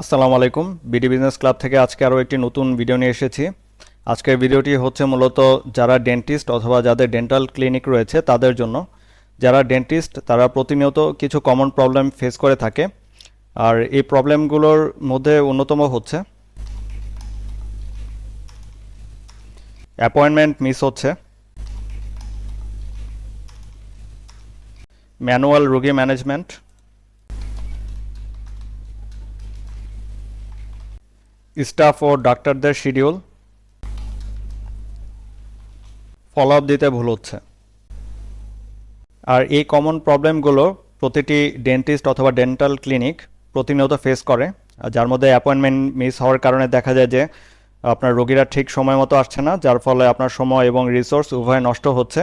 আসসালামু আলাইকুম। BD business club থেকে আজকে আরও একটি নতুন ভিডিও নিয়ে এসেছি। আজকের ভিডিওটি হচ্ছে মূলত যারা ডেন্টিস্ট অথবা যাদের ডেন্টাল ক্লিনিক রয়েছে তাদের জন্য। যারা ডেন্টিস্ট, তারা প্রতিনিয়ত কিছু কমন প্রবলেম ফেস করে থাকে। আর এই প্রবলেমগুলোর মধ্যে অন্যতম হচ্ছে অ্যাপয়েন্টমেন্ট মিস হচ্ছে। ম্যানুয়াল রোগী ম্যানেজমেন্ট। স্টাফ ও ডাক্তারদের শিডিউল ফলো আপ দিতে ভুল হচ্ছে। আর এই কমন প্রবলেমগুলো প্রতিটি ডেন্টিস্ট অথবা ডেন্টাল ক্লিনিক প্রতিনিয়ত ফেস করে যার মধ্যে অ্যাপয়েন্টমেন্ট মিস হওয়ার কারণে দেখা যায় যে আপনার রোগীরা ঠিক সময় মতো আসছে না, যার ফলে আপনার সময় এবং রিসোর্স উভয় নষ্ট হচ্ছে।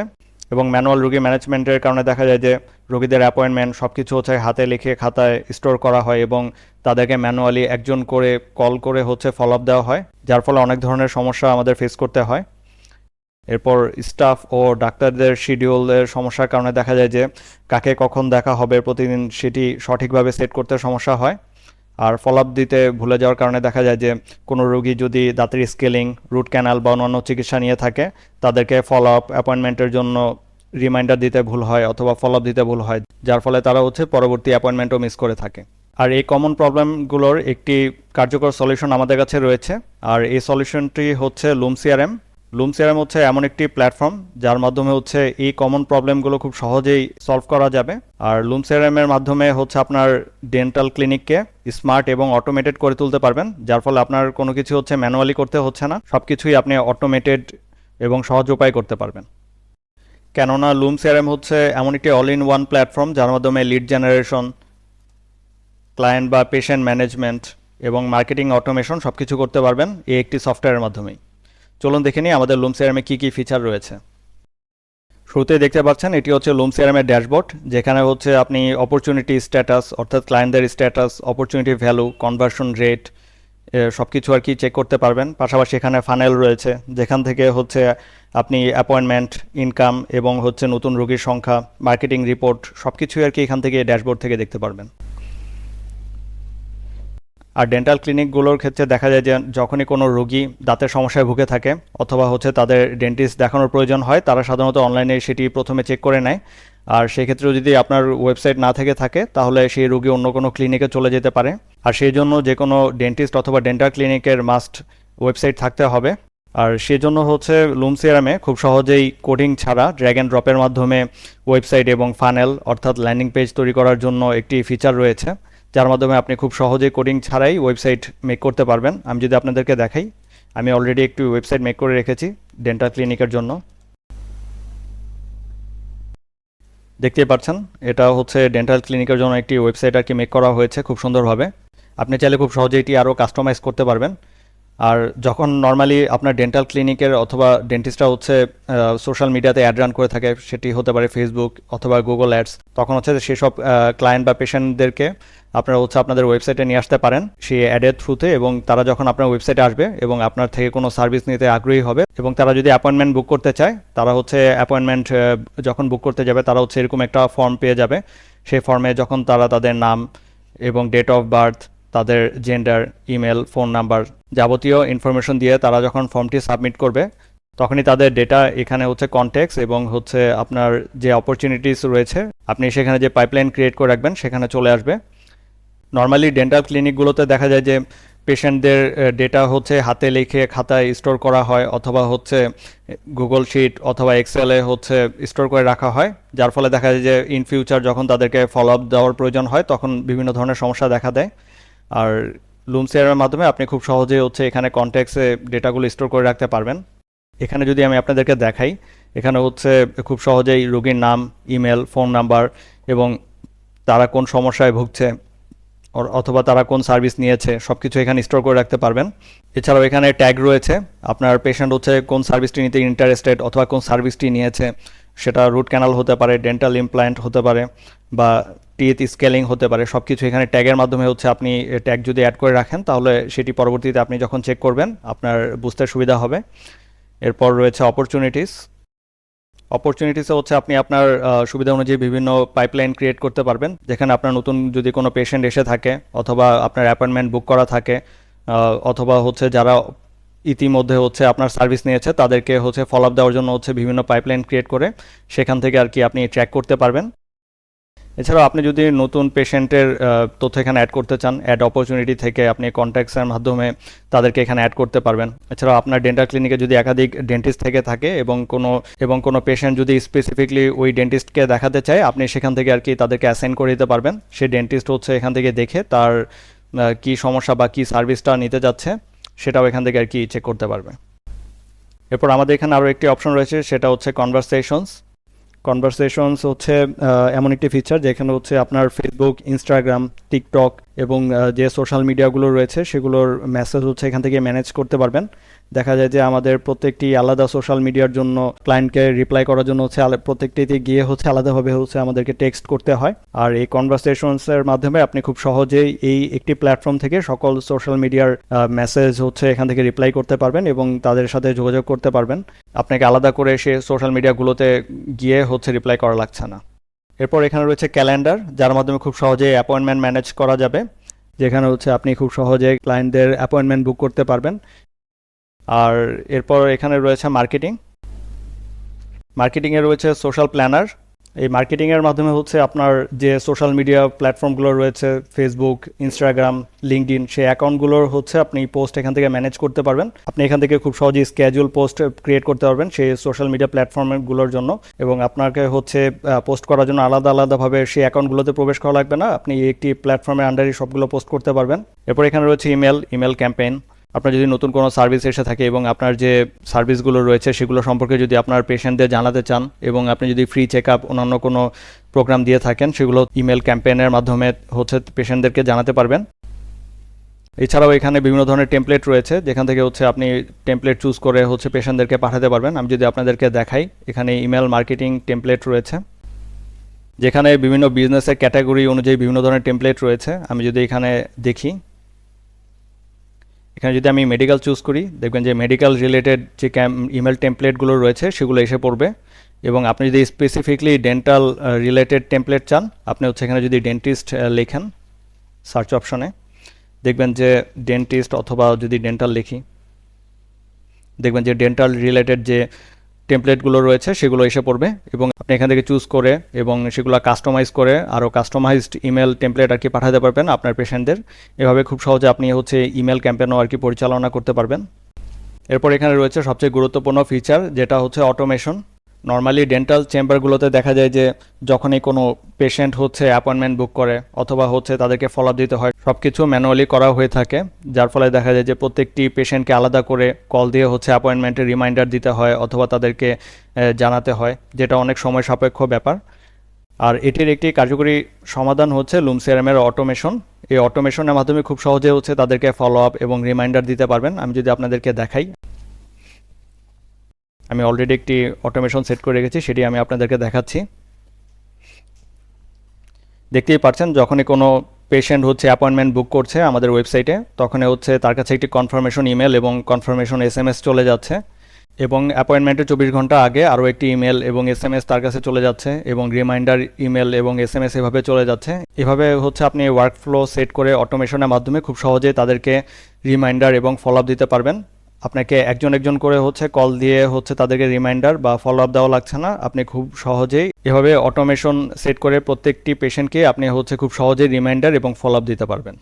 এবং ম্যানুয়াল রোগী ম্যানেজমেন্টের কারণে দেখা যায় যে রোগীদের অ্যাপয়েন্টমেন্ট সব কিছু হচ্ছে হাতে লিখে খাতায় স্টোর করা হয় এবং তাদেরকে ম্যানুয়ালি একজন করে কল করে হচ্ছে ফলো আপ দেওয়া হয়, যার ফলে অনেক ধরনের সমস্যা আমাদের ফেস করতে হয়। এরপর স্টাফ ও ডাক্তারদের শিডিউলের সমস্যার কারণে দেখা যায় যে কাকে কখন দেখা হবে প্রতিদিন সেটি সঠিকভাবে সেট করতে সমস্যা হয়। আর ফলো আপ দিতে ভুলে যাওয়ার কারণে দেখা যায় যে কোনো রোগী যদি দাঁতের স্কেলিং রুট ক্যানাল বা অন্যান্য চিকিৎসা নিয়ে থাকে, তাদেরকে ফলো আপ অ্যাপয়েন্টমেন্টের জন্য রিমাইন্ডার দিতে ভুল হয় অথবা ফলো আপ দিতে ভুল হয়, যার ফলে তারা হচ্ছে পরবর্তী অ্যাপয়েন্টমেন্টও মিস করে থাকে। আর এই কমন প্রবলেমগুলোর একটি কার্যকর সলিউশন আমাদের কাছে রয়েছে, আর এই সলিউশনটি হচ্ছে লুম সিআরএম লুম সিআরএম হচ্ছে এমন একটি প্ল্যাটফর্ম যার মাধ্যমে হচ্ছে এই কমন প্রবলেমগুলো খুব সহজেই সলভ করা যাবে। আর লুম সিআরএম এর মাধ্যমে হচ্ছে আপনার ডেন্টাল ক্লিনিককে স্মার্ট এবং অটোমেটেড করে তুলতে পারবেন, যার ফলে আপনার কোনো কিছু হচ্ছে ম্যানুয়ালি করতে হচ্ছে না সব কিছুই আপনি অটোমেটেড এবং সহজ উপায় করতে পারবেন। কেননা লুম সিআরএম হচ্ছে এমন একটি অল ইন ওয়ান প্ল্যাটফর্ম যার মাধ্যমে লিড জেনারেশন ক্লায়েন্ট বা পেশেন্ট ম্যানেজমেন্ট এবং মার্কেটিং অটোমেশন সব কিছু করতে পারবেন, এই একটি সফটওয়্যারের মাধ্যমেই। চলুন দেখে নিই আমাদের লুম সিআরএমে কী কী ফিচার রয়েছে। শুরুতেই দেখতে পাচ্ছেন, এটি হচ্ছে লুম সিআরএমের ড্যাশবোর্ড যেখানে হচ্ছে আপনি অপরচুনিটি স্ট্যাটাস অর্থাৎ ক্লায়েন্টদের status opportunity value conversion rate সব কিছু আর কি চেক করতে পারবেন। পাশাপাশি এখানে ফানেল রয়েছে, যেখান থেকে হচ্ছে আপনি অ্যাপয়েন্টমেন্ট ইনকাম এবং হচ্ছে নতুন রোগীর সংখ্যা মার্কেটিং রিপোর্ট সব কিছুই আর কি এখান থেকে ড্যাশবোর্ড থেকে দেখতে পারবেন। আর ডেন্টাল ক্লিনিকগুলোর ক্ষেত্রে দেখা যায় যে যখনই কোনো রোগী দাঁতের সমস্যায় ভুগে থাকে অথবা হচ্ছে তাদের ডেন্টিস্ট দেখানোর প্রয়োজন হয়, তারা সাধারণত অনলাইনে সেটি প্রথমে চেক করে নেয়। আর সেক্ষেত্রেও যদি আপনার ওয়েবসাইট না থেকে থাকে, তাহলে সেই রোগী অন্য কোনো ক্লিনিকে চলে যেতে পারে। আর সেই জন্য যে কোনো ডেন্টিস্ট অথবা ডেন্টাল ক্লিনিকের মাস্ট ওয়েবসাইট থাকতে হবে। আর সেজন্য হচ্ছে লুম সিরামে খুব সহজেই কোডিং ছাড়া ড্র্যাগ অ্যান্ড ড্রপের মাধ্যমে ওয়েবসাইট এবং ফানেল অর্থাৎ ল্যান্ডিং পেজ তৈরি করার জন্য একটি ফিচার রয়েছে। যার মাধ্যমে আপনি খুব সহজে কোডিং ছাড়াই ওয়েবসাইট মেক করতে পারবেন। আমি যদি আপনাদেরকে দেখাই, আমি অলরেডি একটি ওয়েবসাইট মেক করে রেখেছি ডেন্টাল ক্লিনিকের জন্য। দেখতেই পাচ্ছেন, এটা হচ্ছে ডেন্টাল ক্লিনিকের জন্য একটি ওয়েবসাইট আর কি মেক করা হয়েছে খুব সুন্দরভাবে। আপনি চাইলে খুব সহজে এটি আরও কাস্টমাইজ করতে পারবেন। আর যখন নর্মালি আপনার ডেন্টাল ক্লিনিকের অথবা ডেন্টিস্টরা হচ্ছে সোশ্যাল মিডিয়াতে অ্যাড রান করে থাকে, সেটি হতে পারে ফেসবুক অথবা গুগল অ্যাডস তখন হচ্ছে সেসব ক্লায়েন্ট বা পেশেন্টদেরকে আপনারা হচ্ছে আপনাদের ওয়েবসাইটে নিয়ে আসতে পারেন। সেই অ্যাডের থ্রুতে এবং তারা যখন আপনার ওয়েবসাইটে আসবে এবং আপনার থেকে কোনো সার্ভিস নিতে আগ্রহী হবে এবং তারা যদি অ্যাপয়েন্টমেন্ট বুক করতে চায়, তারা হচ্ছে অ্যাপয়েন্টমেন্ট যখন বুক করতে যাবে, তারা হচ্ছে এরকম একটা ফর্ম পেয়ে যাবে। সেই ফর্মে যখন তারা তাদের নাম এবং ডেট অফ বার্থ তাদের জেন্ডার ইমেল ফোন নাম্বার যাবতীয় ইনফরমেশন দিয়ে তারা যখন ফর্মটি সাবমিট করবে, তখনই তাদের ডেটা এখানে হচ্ছে কনটেক্স এবং হচ্ছে আপনার যে অপরচুনিটিস রয়েছে, আপনি সেখানে যে পাইপলাইন ক্রিয়েট করে রাখবেন, সেখানে চলে আসবে। নর্মালি ডেন্টাল ক্লিনিকগুলোতে দেখা যায় যে পেশেন্টদের ডেটা হচ্ছে হাতে লিখে খাতায় স্টোর করা হয় অথবা হচ্ছে গুগল শিট অথবা এক্সেলে হচ্ছে স্টোর করে রাখা হয়। যার ফলে দেখা যায় যে ইন ফিউচার যখন তাদেরকে ফলো আপ দেওয়ার প্রয়োজন হয়, তখন বিভিন্ন ধরনের সমস্যা দেখা দেয়। আর লুম শেয়ারের মাধ্যমে আপনি খুব সহজেই হচ্ছে এখানে কন্ট্যাক্টসে ডেটাগুলো স্টোর করে রাখতে পারবেন। এখানে যদি আমি আপনাদেরকে দেখাই, এখানে হচ্ছে খুব সহজেই রোগীর নাম ইমেল ফোন নাম্বার এবং তারা কোন সমস্যায় ভুগছে অথবা তারা কোন সার্ভিস নিয়েছে সব কিছু এখানে স্টোর করে রাখতে পারবেন। এছাড়াও এখানে ট্যাগ রয়েছে। আপনার পেশেন্ট হচ্ছে কোন সার্ভিসটি নিতে ইন্টারেস্টেড অথবা কোন সার্ভিসটি নিয়েছে। সেটা রুট ক্যানাল হতে পারে ডেন্টাল ইমপ্ল্যান্ট হতে পারে বা টিথ স্কেলিং হতে পারে সব কিছু এখানে ট্যাগের মাধ্যমে হচ্ছে আপনি ট্যাগ যদি অ্যাড করে রাখেন তাহলে সেটি পরবর্তীতে আপনি যখন চেক করবেন, আপনার বুঝতে সুবিধা হবে। এরপর রয়েছে অপরচুনিটিস অপরচুনিটিসে হচ্ছে আপনি আপনার সুবিধা অনুযায়ী বিভিন্ন পাইপলাইন ক্রিয়েট করতে পারবেন, যেখানে আপনার নতুন যদি কোনো পেশেন্ট এসে থাকে, অথবা আপনার অ্যাপয়েন্টমেন্ট বুক করা থাকে অথবা হচ্ছে যারা ইতিমধ্যে হচ্ছে আপনার সার্ভিস নিয়েছে, তাদেরকে হচ্ছে ফলো আপ দেওয়ার জন্য হচ্ছে বিভিন্ন পাইপলাইন ক্রিয়েট করে সেখান থেকে আর কি আপনি ট্র্যাক করতে পারবেন। এছাড়াও আপনি যদি নতুন পেশেন্টের তথ্য এখানে অ্যাড করতে চান অ্যাড অপরচুনিটি থেকে আপনি কন্ট্যাক্টসের মাধ্যমে তাদেরকে এখানে অ্যাড করতে পারবেন। এছাড়াও আপনার ডেন্টাল ক্লিনিকে যদি একাধিক ডেন্টিস্ট থেকে থাকে এবং কোনো এবং কোনো পেশেন্ট যদি স্পেসিফিকলি ওই ডেন্টিস্টকে দেখাতে চায়, আপনি সেখান থেকে আর কি তাদেরকে অ্যাসাইন করে দিতে পারবেন। সেই ডেন্টিস্ট হচ্ছে এখান থেকে দেখে তার কি সমস্যা বা কী সার্ভিসটা নিতে যাচ্ছে। সেটাও এখান থেকে আর কি চেক করতে পারবে। এরপর আমাদের এখানে আরও একটি অপশন রয়েছে, সেটা হচ্ছে কনভারসেশনস কনভারসেশনস হচ্ছে এমন একটি ফিচার যেখানে হচ্ছে আপনার ফেসবুক ইনস্টাগ্রাম টিকটক এবং যে সোশ্যাল মিডিয়াগুলো রয়েছে সেগুলোর মেসেজ হচ্ছে এখান থেকে ম্যানেজ করতে পারবেন। দেখা যায় যে আমাদের প্রত্যেকটি আলাদা সোশ্যাল মিডিয়ার জন্য ক্লায়েন্টকে রিপ্লাই করার জন্য হচ্ছে প্রত্যেকটিতে গিয়ে হচ্ছে আলাদাভাবে হচ্ছে আমাদেরকে টেক্সট করতে হয়। আর এই কনভারসেশনসের মাধ্যমে আপনি খুব সহজেই এই একটি প্ল্যাটফর্ম থেকে সকল সোশ্যাল মিডিয়ার মেসেজ হচ্ছে এখান থেকে রিপ্লাই করতে পারবেন এবং তাদের সাথে যোগাযোগ করতে পারবেন। আপনাকে আলাদা করে সে সোশ্যাল মিডিয়াগুলোতে গিয়ে হচ্ছে রিপ্লাই করা লাগছে না। এরপর এখানে রয়েছে ক্যালেন্ডার যার মাধ্যমে খুব সহজে অ্যাপয়েন্টমেন্ট ম্যানেজ করা যাবে, যেখানে হচ্ছে আপনি খুব সহজে ক্লায়েন্টদের অ্যাপয়েন্টমেন্ট বুক করতে পারবেন। আর এরপর এখানে রয়েছে মার্কেটিং মার্কেটিংয়ে রয়েছে সোশ্যাল প্ল্যানার এই মার্কেটিংয়ের মাধ্যমে হচ্ছে আপনার যে সোশ্যাল মিডিয়া প্ল্যাটফর্মগুলো রয়েছে ফেসবুক ইনস্টাগ্রাম লিঙ্কডিন সেই অ্যাকাউন্টগুলোর হচ্ছে আপনি পোস্ট এখান থেকে ম্যানেজ করতে পারবেন। আপনি এখান থেকে খুব সহজেই স্ক্যাজুয়াল পোস্ট ক্রিয়েট করতে পারবেন সেই সোশ্যাল মিডিয়া প্ল্যাটফর্মগুলোর জন্য এবং আপনাকে হচ্ছে পোস্ট করার জন্য আলাদা আলাদাভাবে সেই অ্যাকাউন্টগুলোতে প্রবেশ করা লাগবে না। আপনি একটি প্ল্যাটফর্মের আন্ডারে সবগুলো পোস্ট করতে পারবেন। এরপর এখানে রয়েছে ইমেল ইমেল ক্যাম্পেইন আপনার যদি নতুন কোনো সার্ভিস এসে থাকে এবং আপনার যে সার্ভিসগুলো রয়েছে সেগুলো সম্পর্কে যদি আপনার পেশেন্টদের জানাতে চান এবং আপনি যদি ফ্রি চেক আপ অন্যান্য কোনো প্রোগ্রাম দিয়ে থাকেন, সেগুলো ইমেল ক্যাম্পেইনের মাধ্যমে হচ্ছে পেশেন্টদেরকে জানাতে পারবেন। এছাড়াও এখানে বিভিন্ন ধরনের টেমপ্লেট রয়েছে, যেখান থেকে হচ্ছে আপনি টেমপ্লেট চুজ করে হচ্ছে পেশেন্টদেরকে পাঠাতে পারবেন। আমি যদি আপনাদেরকে দেখাই, এখানে ইমেল মার্কেটিং টেমপ্লেট রয়েছে। যেখানে বিভিন্ন বিজনেসের ক্যাটাগরি অনুযায়ী বিভিন্ন ধরনের টেমপ্লেট রয়েছে। আমি যদি এখানে দেখি এখানে যদি আমি মেডিকেল চুজ করি, দেখবেন যে মেডিকেল রিলেটেড যে ক্যাম ইমেল টেমপ্লেটগুলো রয়েছে, সেগুলো এসে পড়বে। এবং আপনি যদি স্পেসিফিকলি ডেন্টাল রিলেটেড টেমপ্লেট চান, আপনি হচ্ছে এখানে যদি ডেন্টিস্ট লেখেন সার্চ অপশনে দেখবেন যে ডেন্টিস্ট অথবা যদি ডেন্টাল লিখি, দেখবেন যে ডেন্টাল রিলেটেড যে টেমপ্লেটগুলো রয়েছে, সেগুলো এসে পড়বে এবং আপনি এখান থেকে চুজ করে এবং সেগুলো কাস্টমাইজ করে আরও কাস্টমাইজড ইমেল টেমপ্লেট আর কি পাঠাতে পারবেন আপনার পেশেন্টদের এভাবে খুব সহজে আপনি হচ্ছে ইমেল ক্যাম্পেনও আর কি পরিচালনা করতে পারবেন। এরপর এখানে রয়েছে সবচেয়ে গুরুত্বপূর্ণ ফিচার যেটা হচ্ছে অটোমেশন নর্মালি ডেন্টাল চেম্বারগুলোতে দেখা যায় যে যখনই কোনো পেশেন্ট হচ্ছে অ্যাপয়েন্টমেন্ট বুক করে অথবা হচ্ছে তাদেরকে ফলো দিতে হয় সব কিছু ম্যানুয়ালি করা হয়ে থাকে। যার ফলে দেখা যায় যে প্রত্যেকটি পেশেন্টকে আলাদা করে কল দিয়ে হচ্ছে অ্যাপয়েন্টমেন্টের রিমাইন্ডার দিতে হয় অথবা তাদেরকে জানাতে হয়, যেটা অনেক সময় সাপেক্ষ ব্যাপার। আর এটির একটি কার্যকরী সমাধান হচ্ছে লুম সিআরএমের অটোমেশন এই অটোমেশনের মাধ্যমে খুব সহজে হচ্ছে তাদেরকে ফলো আপ এবং রিমাইন্ডার দিতে পারবেন। আমি যদি আপনাদেরকে দেখাই। আমি অলরেডি একটি অটোমেশন সেট করে রেখেছি, সেটি আমি আপনাদেরকে দেখাচ্ছি। দেখতেই পাচ্ছেন, যখনই কোনো পেশেন্ট হচ্ছে অ্যাপয়েন্টমেন্ট বুক করছে আমাদের ওয়েবসাইটে তখনই হচ্ছে তার কাছে একটি কনফার্মেশন ইমেল এবং কনফার্মেশন এস চলে যাচ্ছে এবং অ্যাপয়েন্টমেন্টের চব্বিশ ঘণ্টা আগে আরও একটি ইমেল এবং এস তার কাছে চলে যাচ্ছে এবং রিমাইন্ডার ইমেল এবং এস এম এস এভাবে চলে যাচ্ছে। এভাবে হচ্ছে আপনি ওয়ার্ক ফ্লো সেট করে অটোমেশনের মাধ্যমে খুব সহজে তাদেরকে রিমাইন্ডার এবং ফলো দিতে পারবেন। আপনাকে একজন একজন করে হচ্ছে কল দিয়ে হচ্ছে তাদেরকে রিমাইন্ডার বা ফলো আপ দেওয়া লাগছে না। আপনি খুব সহজেই এভাবে অটোমেশন সেট করে প্রত্যেকটি পেশেন্টকে আপনি হচ্ছে খুব সহজেই রিমাইন্ডার এবং ফলো আপ দিতে পারবেন।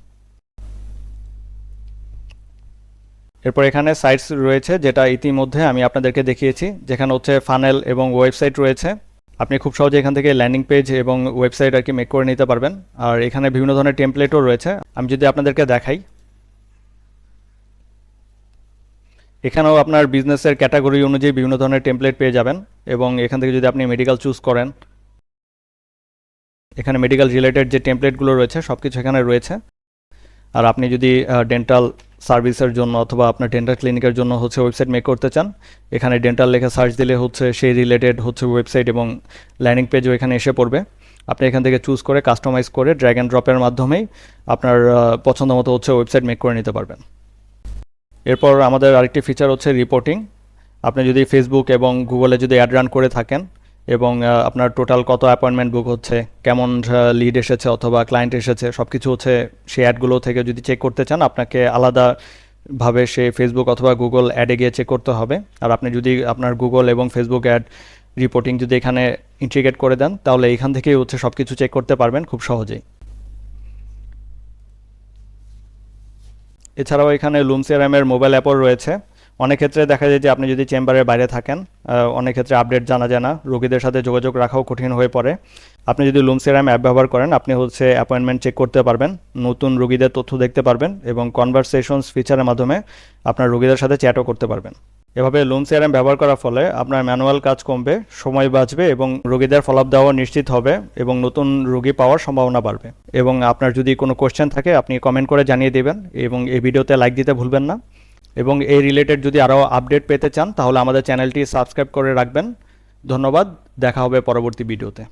এরপর এখানে সাইটস রয়েছে যেটা ইতিমধ্যে আমি আপনাদেরকে দেখিয়েছি, যেখানে হচ্ছে ফানেল এবং ওয়েবসাইট রয়েছে। আপনি খুব সহজে এখান থেকে ল্যান্ডিং পেজ এবং ওয়েবসাইট আর কি মেক করে নিতে পারবেন। আর এখানে বিভিন্ন ধরনের টেমপ্লেটও রয়েছে। আমি যদি আপনাদেরকে দেখাই এখানেও আপনার বিজনেসের ক্যাটাগরি অনুযায়ী বিভিন্ন ধরনের টেমপ্লেট পেয়ে যাবেন এবং এখান থেকে যদি আপনি মেডিকেল চুজ করেন, এখানে মেডিকেল রিলেটেড যে টেমপ্লেটগুলো রয়েছে সব কিছু এখানে রয়েছে। আর আপনি যদি ডেন্টাল সার্ভিসের জন্য অথবা আপনার ডেন্টাল ক্লিনিকের জন্য হচ্ছে ওয়েবসাইট মেক করতে চান, এখানে ডেন্টাল লেখা সার্চ দিলে হচ্ছে সেই রিলেটেড হচ্ছে ওয়েবসাইট এবং ল্যান্ডিং পেজও এখানে এসে পড়বে। আপনি এখান থেকে চুজ করে কাস্টমাইজ করে ড্র্যাগ অ্যান্ড ড্রপের মাধ্যমেই আপনার পছন্দ মতো হচ্ছে ওয়েবসাইট মেক করে নিতে পারবেন। এরপর আমাদের আরেকটি ফিচার হচ্ছে রিপোর্টিং আপনি যদি ফেসবুক এবং গুগলে যদি অ্যাড রান করে থাকেন এবং আপনার টোটাল কত অ্যাপয়েন্টমেন্ট বুক হচ্ছে, কেমন লিড এসেছে অথবা ক্লায়েন্ট এসেছে সব কিছু হচ্ছে সেই অ্যাডগুলো থেকে যদি চেক করতে চান, আপনাকে আলাদাভাবে সে ফেসবুক অথবা গুগল অ্যাডে গিয়ে চেক করতে হবে। আর আপনি যদি আপনার গুগল এবং ফেসবুক অ্যাড রিপোর্টিং যদি এখানে ইন্টিগ্রেট করে দেন, তাহলে এখান থেকেই হচ্ছে সব কিছু চেক করতে পারবেন খুব সহজেই। এছাড়াও এখানে লুম সিআরএমের মোবাইল অ্যাপও রয়েছে। অনেক ক্ষেত্রে দেখা যায় যে আপনি যদি চেম্বারের বাইরে থাকেন অনেক ক্ষেত্রে আপডেট জানা যায় না, রোগীদের সাথে যোগাযোগ রাখাও কঠিন হয়ে পড়ে। আপনি যদি লুম সিআরএম অ্যাপ ব্যবহার করেন, আপনি হচ্ছে অ্যাপয়েন্টমেন্ট চেক করতে পারবেন, নতুন রোগীদের তথ্য দেখতে পারবেন এবং কনভারসেশনস ফিচারের মাধ্যমে আপনার রোগীদের সাথে চ্যাটও করতে পারবেন। এভাবে লুম সিআরএম ব্যবহার করার ফলে আপনার ম্যানুয়াল কাজ কমবে, সময় বাঁচবে এবং রোগীদের ফলাপ দেওয়া নিশ্চিত হবে এবং নতুন রোগী পাওয়ার সম্ভাবনা বাড়বে। এবং আপনার যদি কোনো কোশ্চেন থাকে, আপনি কমেন্ট করে জানিয়ে দেবেন এবং এই ভিডিওতে লাইক দিতে ভুলবেন না। এবং এই রিলেটেড যদি আরও আপডেট পেতে চান, তাহলে আমাদের চ্যানেলটি সাবস্ক্রাইব করে রাখবেন। ধন্যবাদ, দেখা হবে পরবর্তী ভিডিওতে।